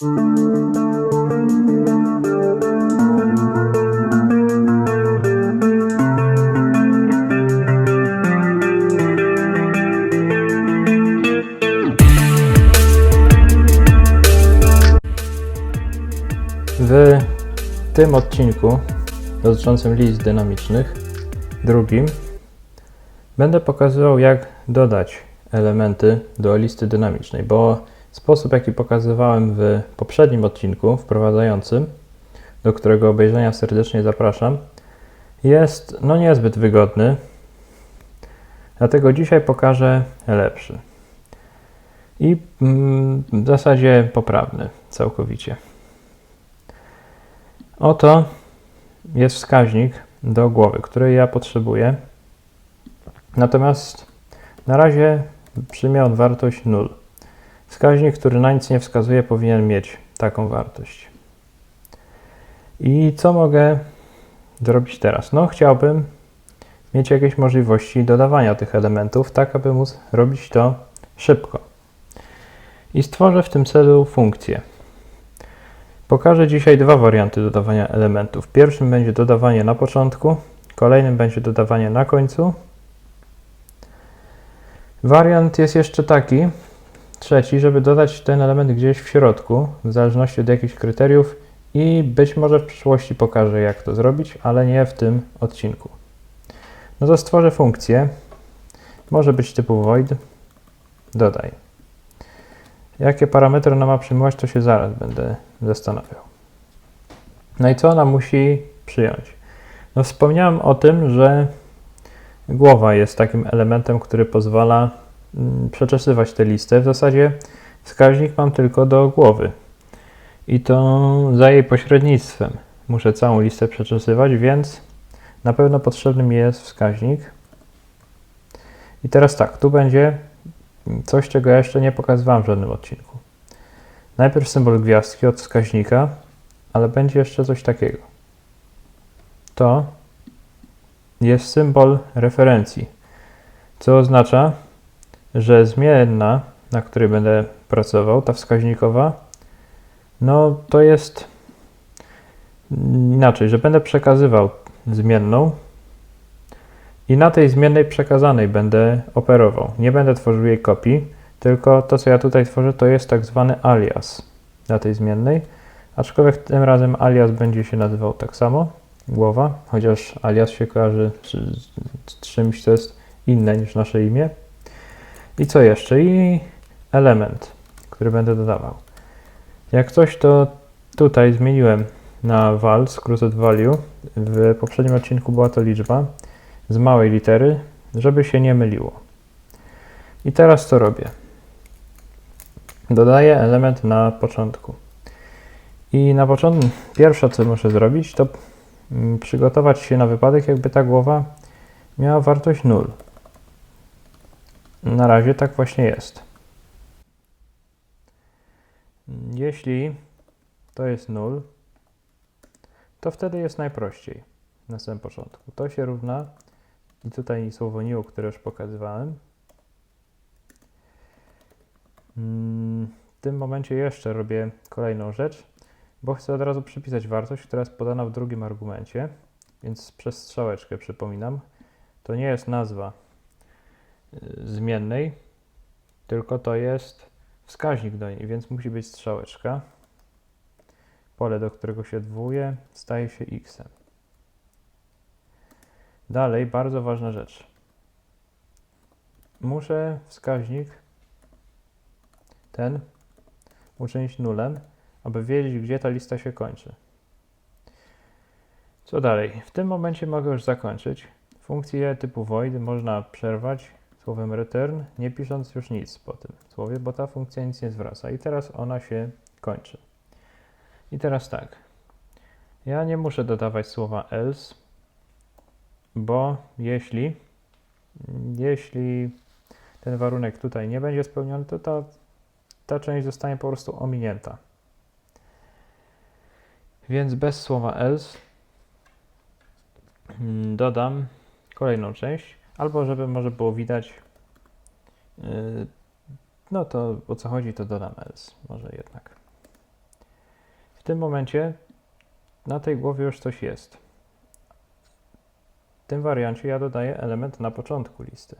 W tym odcinku dotyczącym list dynamicznych, drugim, będę pokazywał jak dodać elementy do listy dynamicznej, bo sposób jaki pokazywałem w poprzednim odcinku wprowadzającym, do którego obejrzenia serdecznie zapraszam, jest no niezbyt wygodny. Dlatego dzisiaj pokażę lepszy. I mm, w zasadzie poprawny całkowicie. Oto jest wskaźnik do głowy, której ja potrzebuję. Natomiast na razie przyjmie on wartość 0. Wskaźnik, który na nic nie wskazuje, powinien mieć taką wartość. I co mogę zrobić teraz? No, chciałbym mieć jakieś możliwości dodawania tych elementów, tak aby móc robić to szybko. I stworzę w tym celu funkcję. Pokażę dzisiaj dwa warianty dodawania elementów. Pierwszym będzie dodawanie na początku, kolejnym będzie dodawanie na końcu. Wariant jest jeszcze taki, trzeci, żeby dodać ten element gdzieś w środku, w zależności od jakichś kryteriów i być może w przyszłości pokażę jak to zrobić, ale nie w tym odcinku. No to stworzę funkcję, może być typu void, dodaj. Jakie parametry ona ma przyjmować, to się zaraz będę zastanawiał. No i co ona musi przyjąć? No wspomniałem o tym, że głowa jest takim elementem, który pozwala przeczesywać tę listę. W zasadzie wskaźnik mam tylko do głowy. I to za jej pośrednictwem muszę całą listę przeczesywać, więc na pewno potrzebny mi jest wskaźnik. I teraz tak, tu będzie coś, czego ja jeszcze nie pokazywałem w żadnym odcinku. Najpierw symbol gwiazdki od wskaźnika, ale będzie jeszcze coś takiego. To jest symbol referencji, co oznacza, że zmienna, na której będę pracował, ta wskaźnikowa, no to jest inaczej, że będę przekazywał zmienną i na tej zmiennej przekazanej będę operował. Nie będę tworzył jej kopii, tylko to, co ja tutaj tworzę, to jest tak zwany alias dla tej zmiennej, aczkolwiek tym razem alias będzie się nazywał tak samo, głowa, chociaż alias się kojarzy z, z czymś, co jest inne niż nasze imię. I co jeszcze? I element, który będę dodawał. Jak coś, to tutaj zmieniłem na val, skrót value. W poprzednim odcinku była to liczba z małej litery, żeby się nie myliło. I teraz co robię? Dodaję element na początku. I na początku, pierwsze co muszę zrobić, to mm, przygotować się na wypadek, jakby ta głowa miała wartość 0. Na razie tak właśnie jest. Jeśli to jest 0, to wtedy jest najprościej na samym początku. To się równa, i tutaj słowo new, które już pokazywałem, Mm, W tym momencie jeszcze robię kolejną rzecz, bo chcę od razu przypisać wartość, która jest podana w drugim argumencie, więc przez strzałeczkę przypominam. To nie jest nazwa zmiennej, tylko to jest wskaźnik do niej, więc musi być strzałeczka. Pole, do którego się odwołuje, staje się x. Dalej, bardzo ważna rzecz. Muszę wskaźnik ten uczynić nulem, aby wiedzieć, gdzie ta lista się kończy. Co dalej? W tym momencie mogę już zakończyć. Funkcję typu void można przerwać słowem return, nie pisząc już nic po tym słowie, bo ta funkcja nic nie zwraca. I teraz ona się kończy. I teraz tak. Ja nie muszę dodawać słowa else, bo jeśli jeśli ten warunek tutaj nie będzie spełniony, to ta ta część zostanie po prostu ominięta. Więc bez słowa else mm, dodam kolejną część, albo żeby może było widać, yy, no to o co chodzi, to dodam else, może jednak. tym momencie na tej głowie już coś jest. W tym wariancie ja dodaję element na początku listy.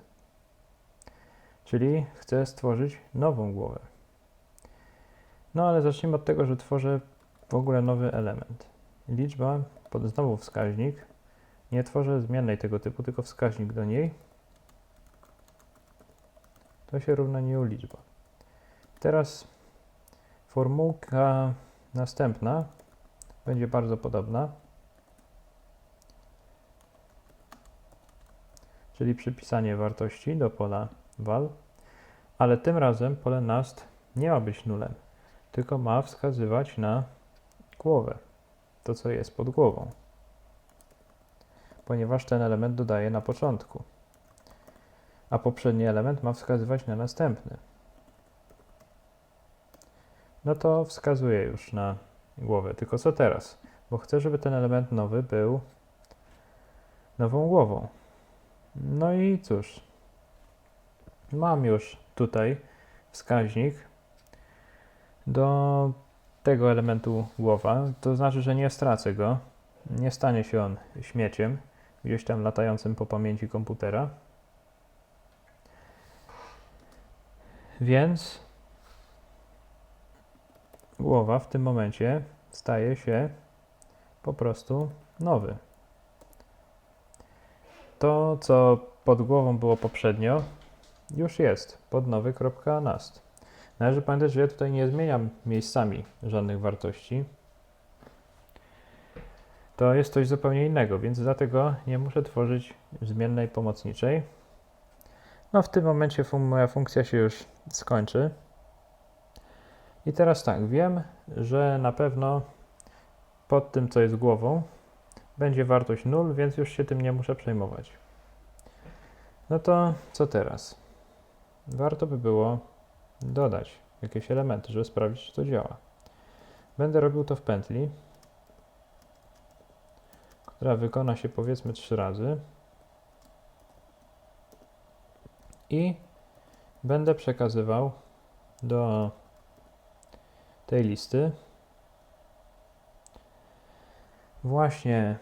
Czyli chcę stworzyć nową głowę. No ale zacznijmy od tego, że tworzę w ogóle nowy element. Liczba, pod znowu wskaźnik. Nie tworzę zmiennej tego typu, tylko wskaźnik do niej. To się równa new liczba. Teraz formułka następna będzie bardzo podobna. Czyli przypisanie wartości do pola val, ale tym razem pole nast nie ma być nulem, tylko ma wskazywać na głowę, to co jest pod głową, ponieważ ten element dodaje na początku, a poprzedni element ma wskazywać na następny. No to wskazuje już na głowę, tylko co teraz? Bo chcę, żeby ten element nowy był nową głową. No i cóż, mam już tutaj wskaźnik do tego elementu głowa, to znaczy, że nie stracę go, nie stanie się on śmieciem, gdzieś tam latającym po pamięci komputera. Więc głowa w tym momencie staje się po prostu nowy. To, co pod głową było poprzednio, już jest pod nowy.nast. Należy pamiętać, że ja tutaj nie zmieniam miejscami żadnych wartości. To jest coś zupełnie innego, więc dlatego nie muszę tworzyć zmiennej pomocniczej. No w tym momencie fun moja funkcja się już skończy. I teraz tak, wiem, że na pewno pod tym, co jest głową, będzie wartość 0, więc już się tym nie muszę przejmować. No to co teraz? Warto by było dodać jakieś elementy, żeby sprawdzić, czy to działa. Będę robił to w pętli, która wykona się powiedzmy 3 razy. I będę przekazywał do tej listy właśnie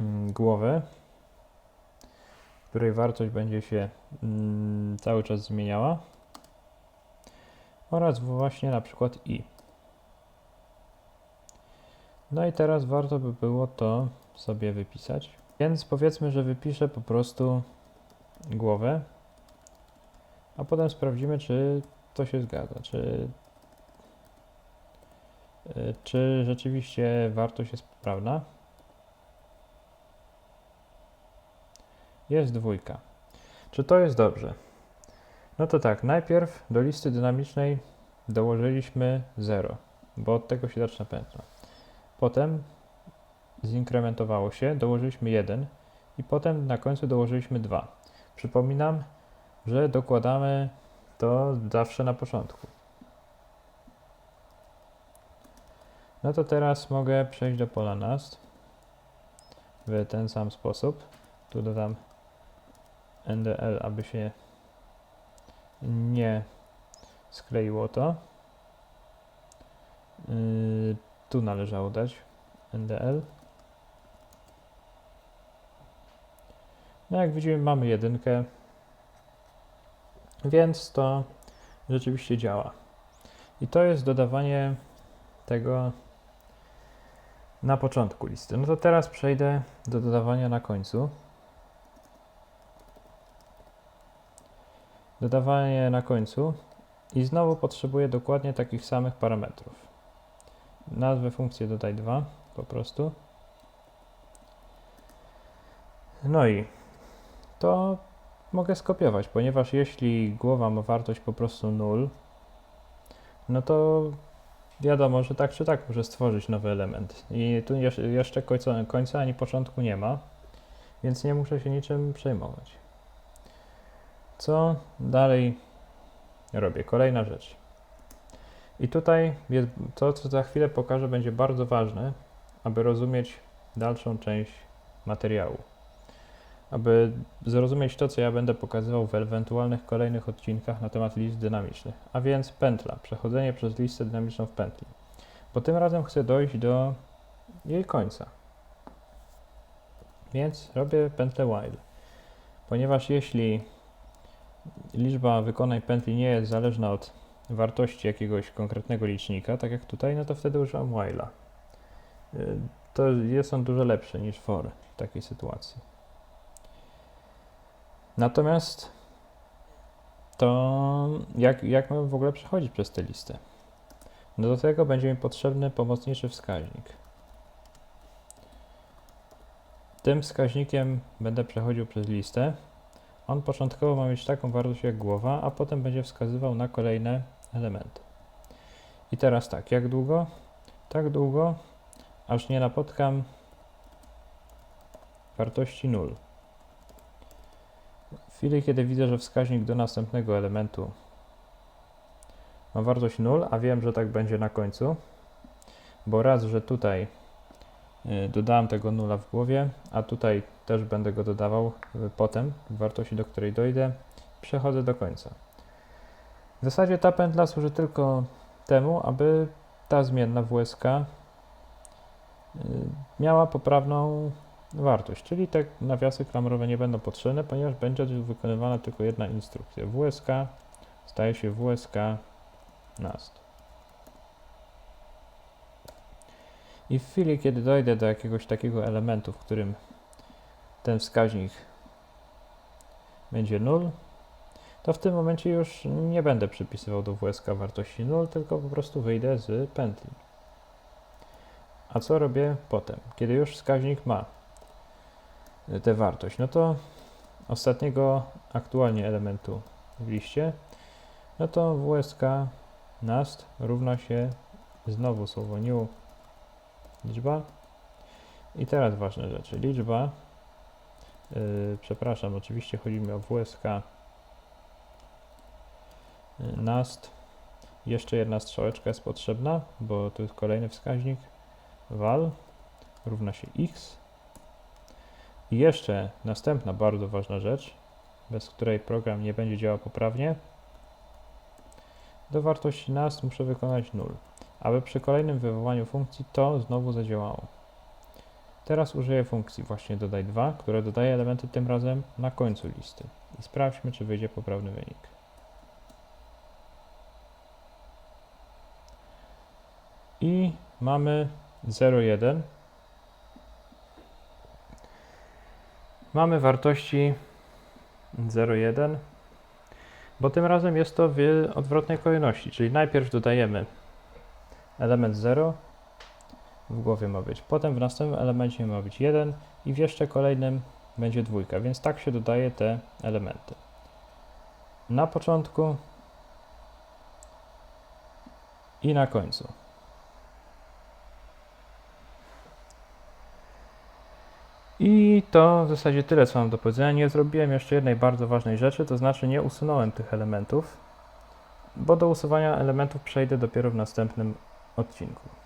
mm, głowę, której wartość będzie się mm, cały czas zmieniała oraz właśnie na przykład i. No i teraz warto by było to sobie wypisać. Więc powiedzmy, że wypiszę po prostu głowę, a potem sprawdzimy, czy to się zgadza, czy, y, czy rzeczywiście wartość jest poprawna. Jest dwójka. Czy to jest dobrze? No to tak, najpierw do listy dynamicznej dołożyliśmy 0, bo od tego się zaczyna pętla. Potem zinkrementowało się, dołożyliśmy 1 i potem na końcu dołożyliśmy 2. Przypominam, że dokładamy to zawsze na początku. No to teraz mogę przejść do pola nast w ten sam sposób. Tu dodam NDL, aby się nie skleiło to. Yy, tu należało dać NDL. No jak widzimy mamy jedynkę, więc to rzeczywiście działa. I to jest dodawanie tego na początku listy. No to teraz przejdę do dodawania na końcu. Dodawanie na końcu i znowu potrzebuję dokładnie takich samych parametrów. Nazwę funkcji dodaj 2 po prostu. No i to mogę skopiować, ponieważ jeśli głowa ma wartość po prostu 0, no to wiadomo, że tak czy tak muszę stworzyć nowy element. I tu jeszcze końca, końca ani początku nie ma, więc nie muszę się niczym przejmować. Co dalej robię? Kolejna rzecz. I tutaj to, co za chwilę pokażę, będzie bardzo ważne, aby rozumieć dalszą część materiału. aby zrozumieć to, co ja będę pokazywał w ewentualnych kolejnych odcinkach na temat list dynamicznych. A więc pętla, przechodzenie przez listę dynamiczną w pętli. Bo tym razem chcę dojść do jej końca. Więc robię pętlę while. Ponieważ jeśli liczba wykonań pętli nie jest zależna od wartości jakiegoś konkretnego licznika, tak jak tutaj, no to wtedy używam while'a. Y, To jest on dużo lepszy niż for w takiej sytuacji. Natomiast to jak, jak mamy w ogóle przechodzić przez tę listę? No do tego będzie mi potrzebny pomocniczy wskaźnik. Tym wskaźnikiem będę przechodził przez listę. On początkowo ma mieć taką wartość jak głowa, a potem będzie wskazywał na kolejne elementy. I teraz tak, jak długo? Tak długo, aż nie napotkam wartości 0. W chwili, kiedy widzę, że wskaźnik do następnego elementu ma wartość 0, a wiem, że tak będzie na końcu, bo raz, że tutaj y, dodałem tego nula w głowie, a tutaj też będę go dodawał y, potem, w wartości, do której dojdę, przechodzę do końca. W zasadzie ta pętla służy tylko temu, aby ta zmienna WSK y, miała poprawną wartość, czyli te nawiasy klamrowe nie będą potrzebne, ponieważ będzie wykonywana tylko jedna instrukcja. WSK staje się WSK NAST. I w chwili, kiedy dojdę do jakiegoś takiego elementu, w którym ten wskaźnik będzie 0, to w tym momencie już nie będę przypisywał do WSK wartości 0, tylko po prostu wyjdę z pętli. A co robię potem? Kiedy już wskaźnik ma tę wartość, no to ostatniego aktualnie elementu w liście, no to WSK nast równa się znowu słowo new liczba i teraz ważne rzeczy. Liczba, yy, przepraszam, oczywiście chodzi mi o WSK nast. Jeszcze jedna strzałeczka jest potrzebna, bo tu jest kolejny wskaźnik. val równa się x. I jeszcze następna bardzo ważna rzecz, bez której program nie będzie działał poprawnie. Do wartości nast muszę wykonać 0, aby przy kolejnym wywołaniu funkcji to znowu zadziałało. Teraz użyję funkcji właśnie dodaj 2, która dodaje elementy tym razem na końcu listy. I sprawdźmy, czy wyjdzie poprawny wynik. I mamy 0,1. Mamy wartości 0,1, bo tym razem jest to w odwrotnej kolejności, czyli najpierw dodajemy element 0, w głowie ma być, potem w następnym elemencie ma być 1 i w jeszcze kolejnym będzie dwójka, więc tak się dodaje te elementy. Na początku i na końcu. I to w zasadzie tyle, co mam do powiedzenia. Nie zrobiłem jeszcze jednej bardzo ważnej rzeczy, to znaczy nie usunąłem tych elementów, bo do usuwania elementów przejdę dopiero w następnym odcinku.